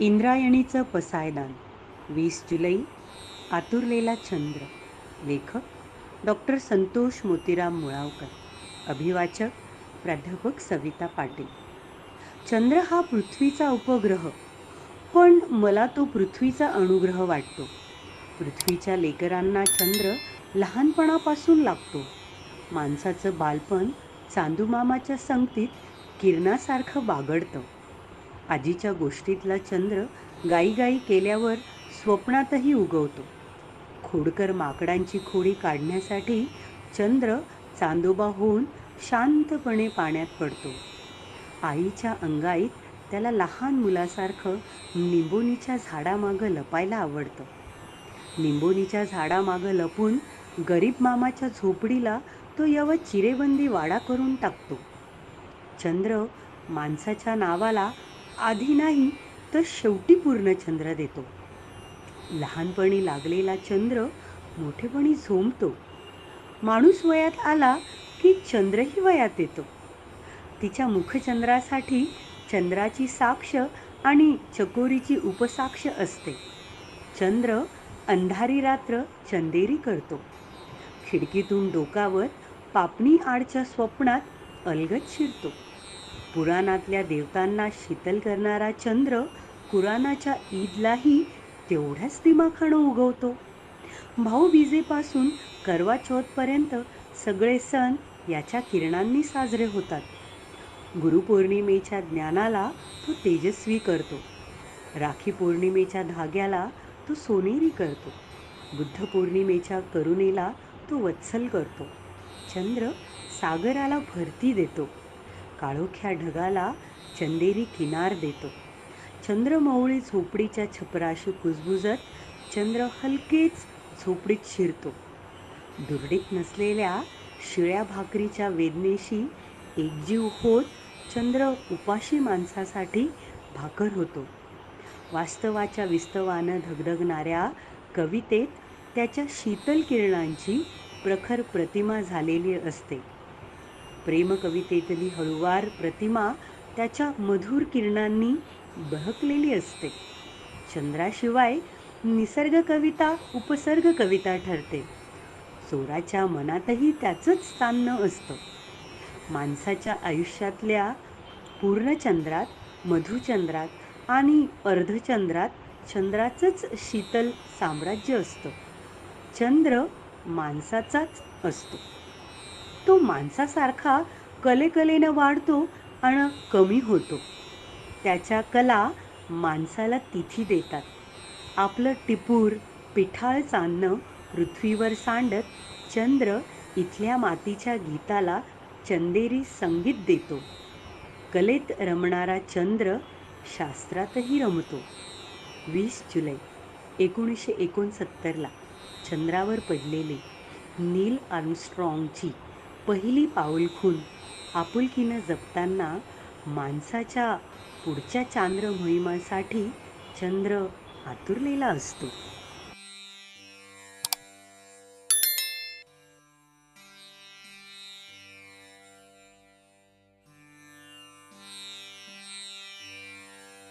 इंद्रायणीचं पसायदान. वीस जुलै आतुरलेला चंद्र. लेखक डॉक्टर संतोष मोतीराम मुळावकर. अभिवाचक प्राध्यापक सविता पाटील. चंद्र हा पृथ्वीचा उपग्रह. पण मला तो पृथ्वीचा अनुग्रह वाटतो. पृथ्वीच्या लेकरांना चंद्र लहानपणापासून लागतो. माणसाचं बालपण चांदूमामाच्या संगतीत किरणासारखं बागडतं. आजीच्या गोष्टीतला चंद्र गाईगाई केल्यावर स्वप्नातही उगवतो. खोडकर माकडांची खोडी काढण्यासाठी चंद्र चांदोबा होऊन शांतपणे पाण्यात पडतो. आईच्या अंगाईत त्याला लहान मुलासारखं निंबोनीच्या झाडामागं लपायला आवडतं. निंबोनीच्या झाडामागं लपून गरीब मामाच्या झोपडीला तो यावं चिरेबंदी वाडा करून टाकतो. चंद्र माणसाच्या नावाला आधी नाही तर शेवटी पूर्ण चंद्र देतो. लहानपणी लागलेला चंद्र मोठेपणी झोंबतो. माणूस वयात आला की चंद्रही वयात येतो. तिच्या मुखचंद्रासाठी चंद्राची साक्ष आणि चकोरीची उपसाक्ष असते. चंद्र अंधारी रात्र चंदेरी करतो. खिडकीतून डोकावर पापणी आडच्या स्वप्नात अलगद शिरतो. पुराणातल्या देवतांना शीतल करणारा चंद्र कुराणाच्या ईदलाही तेवढ्याच दिमाखानं उगवतो. भाऊबीजेपासून करवा चौथपर्यंत सगळे सण याच्या किरणांनी साजरे होतात. गुरुपौर्णिमेच्या ज्ञानाला तो तेजस्वी करतो. राखी पौर्णिमेच्या धाग्याला तो सोनेरी करतो. बुद्ध पौर्णिमेच्या करुणेला तो वत्सल करतो. चंद्र सागराला भरती देतो. काळोख्या ढगाला चंदेरी किनार देतो. चंद्रमौळी झोपडीच्या छपराशी कुजबुजत चंद्र हलकेच झोपडीत शिरतो. दुर्डीत नसलेल्या शिळ्या भाकरीच्या वेदनेशी एकजीव होत चंद्र उपाशी माणसासाठी भाकर होतो. वास्तवाच्या विस्तवानं धगधगणाऱ्या कवितेत त्याच्या शीतल किरणांची प्रखर प्रतिमा झालेली असते. प्रेमकवितेतली हळुवार प्रतिमा त्याच्या मधुर किरणांनी बहकलेली असते. चंद्राशिवाय निसर्ग कविता उपसर्ग कविता ठरते. चोराच्या मनातही त्याचंच स्थान असतं. माणसाच्या आयुष्यातल्या पूर्णचंद्रात मधुचंद्रात आणि अर्धचंद्रात चंद्राचंच शीतल साम्राज्य असतं. चंद्र माणसाचाच असतो. तो माणसासारखा कलेकलेनं वाढतो आणि कमी होतो. त्याच्या कला माणसाला तिथी देतात. आपलं टिपूर पिठाळ चांदणं पृथ्वीवर सांडत चंद्र इथल्या मातीच्या गीताला चंदेरी संगीत देतो. कलेत रमणारा चंद्र शास्त्रातही रमतो. वीस जुलै एकोणीसशे एकोणसत्तरला चंद्रावर पडलेले नील आर्मस्ट्रॉंगची पहिली पाऊलखून आपुलकीनं जपताना माणसाच्या पुढच्या चांद्र मोहिमासाठी चंद्र आतुरलेला असतो.